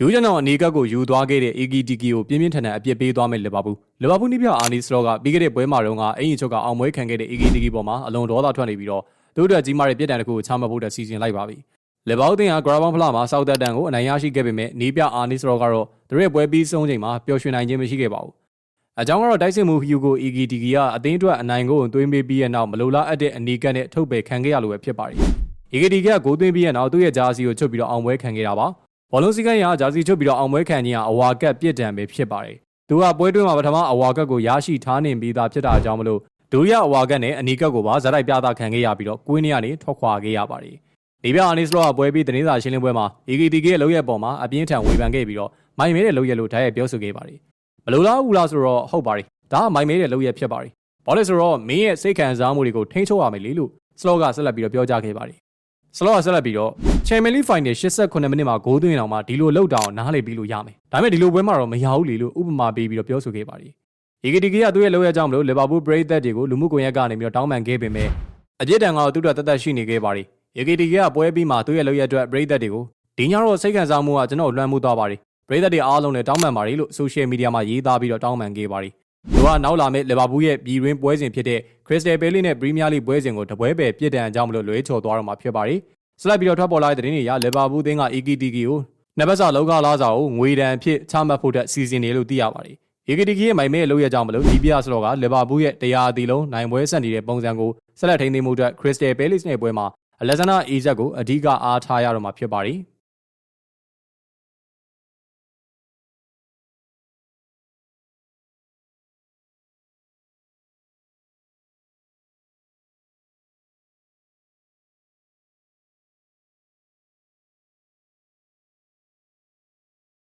ယူဂျန်တော်အနေကပ်ကိုယူသွားခဲ့တဲ့ AGTK ကိုပြင်းပြင်းထန်ထန်အပြစ်ပေးသွားမယ်လီဗာပူးလီဗာပူးနိပြအာနီစလော့ကပြီးခဲ့တဲ့ပွဲမှာတုန်းကအင်ဂျီချုပ်ကအောင်ပွဲခံခဲ့တဲ့ AGTK ပေါ်မှာအလွန်ဒေါသထွက်နေပြီးတော့သူတို့အတွက်ကြီးမားတဲ့ပြစ်ဒဏ်တစ်ခုကိုချမှတ်ဖို့အတွက်စီစဉ်လိုက်ပါပြီလီဗာပူးတင်ဟာဂရာဘန်ဖလာမှာဆောက်သက်တန်ကိုအနိုင်ရရှိခဲ့ပေမဲ့နီးပြအာနီစလော့ကတော့သူတို့ရဲ့ပွဲပြီးဆုံးချိန်မှာပျော်ရွှင်နိုင်ခြင်းမရှိခဲ့ပါဘူးအကြောင်းကတော့တိုက်စစ်မှုဟီယိုကို AGTK ကအသင်းအတွက်အနိုင်ကိုသွင်းပေးပြီးတဲ့နောက်မလိုလားအပ်တဲ့အနေကတ်နဲ့ထုတ်ပယ်ခံခဲ့ရလို့ပဲဖြစ်ပါတယ် AGTK ကဂိုးသွင်းပြီးတဲ့နောက်သူ့ရဲ့ဂျာစီကိုချုပ်ပြီးတော့အောင်ပွဲခံခဲ့တာပါ ဘောလုံးစည်းကမ်းရဂျာစီချုပ်ပြီးတော့အောင်ပွဲခံခြင်းဟာအဝါကတ်ပြစ်ဒဏ်ပဲဖြစ်ပါတယ်သူကပွဲတွင်းမှာပထမအဝါကတ်ကိုရရှိထားနေပြီးသားဖြစ်တာအကြောင်းမလို့ဒုတိယအဝါကတ်နဲ့အနီကတ်ကိုပါဇာတ်တိုက်ပြသခံခဲ့ရပြီးတော့ကွင်းထဲကနေထွက်ခွာခဲ့ရပါတယ်ဒီပြအာနီစလောကပွဲပြီးတင်းစာရှင်းလင်းပွဲမှာ AGTK ရဲ့လုပ်ရက်ပေါ်မှာအပြင်းထန်ဝေဖန်ခဲ့ပြီးတော့မိုင်မဲတဲ့လုပ်ရက်လို့ဓာတ်ရိုက်ပြောဆိုခဲ့ပါတယ်မလိုလားဘူးလားဆိုတော့ဟုတ်ပါတယ်ဒါကမိုင်မဲတဲ့လုပ်ရက်ဖြစ်ပါတယ်ဘာလို့လဲဆိုတော့မင်းရဲ့စိတ်ခံစားမှုတွေကိုထိန်းချုပ်ရမယ်လေလို့စလောကဆက်လက်ပြီးတော့ပြောကြားခဲ့ပါတယ်စလော့ကဆက်လက်ပြီးတော့ Champions League Final 89မိနစ်မှာဂိုးသွင်းအောင်မှဒီလိုလောက်တောင်နားလေပြီးလို့ရမယ်။ဒါပေမဲ့ဒီလိုပွဲမှာတော့မရဘူးလေလို့ဥပမာပေးပြီးတော့ပြောဆိုခဲ့ပါတယ်။ EKTK ကသူ့ရဲ့လောက်ရကြောင်းမလို့ Liverpool ပရိသတ်တွေကိုလူမှုကွန်ရက်ကနေပြီးတော့တောင်းပန်ခဲ့ပေမဲ့အပြစ်ဒဏ်ကတော့သူ့အတွက်တသက်ရှိနေခဲ့ပါတယ်။ EKTK ကပွဲပြီးမှသူ့ရဲ့လောက်ရအတွက်ပရိသတ်တွေကိုဒီညတော့စိတ်ခံစားမှုကကျွန်တော်လွှမ်းမိုးသွားပါတယ်။ပရိသတ်တွေအားလုံးလည်းတောင်းပန်ပါတယ်လို့ social media မှာရေးသားပြီးတော့တောင်းပန်ခဲ့ပါတယ်။သူကနောက်လာမဲ့ Liverpool ရဲ့ပြည်တွင်းပွဲစဉ်ဖြစ်တဲ့ Crystal Palace နဲ့ Premier League ပွဲစဉ်ကိုတပွဲပဲပြစ်ဒဏ်အကြောင်းမလို့လွဲချော်သွားတော့မှာဖြစ်ပါတယ်။ ဆက်လက်ပြီးတော့ထွက်ပေါ်လာတဲ့သတင်းတွေအရလီဗာပူးသင်းက EKTK ကိုနှစ်ပတ်စာလောကလာစာကိုငွေဒဏ်အဖြစ်ချမှတ်ဖို့အတွက်စီစဉ်နေလို့သိရပါတယ်။ EKTK ရဲ့မိုင်မဲလို့ရကြောင်းမလို့ဒီပြစလောကလီဗာပူးရဲ့တရားအသီးလုံးနိုင်ပွဲဆက်နေတဲ့ပုံစံကိုဆက်လက်ထိန်းသိမ်းမှုအတွက် Crystal Palace နဲ့ပွဲမှာအလက်ဇန္ဒာအီဇက်ကိုအဓိကအားထားရတော့မှာဖြစ်ပါတယ်။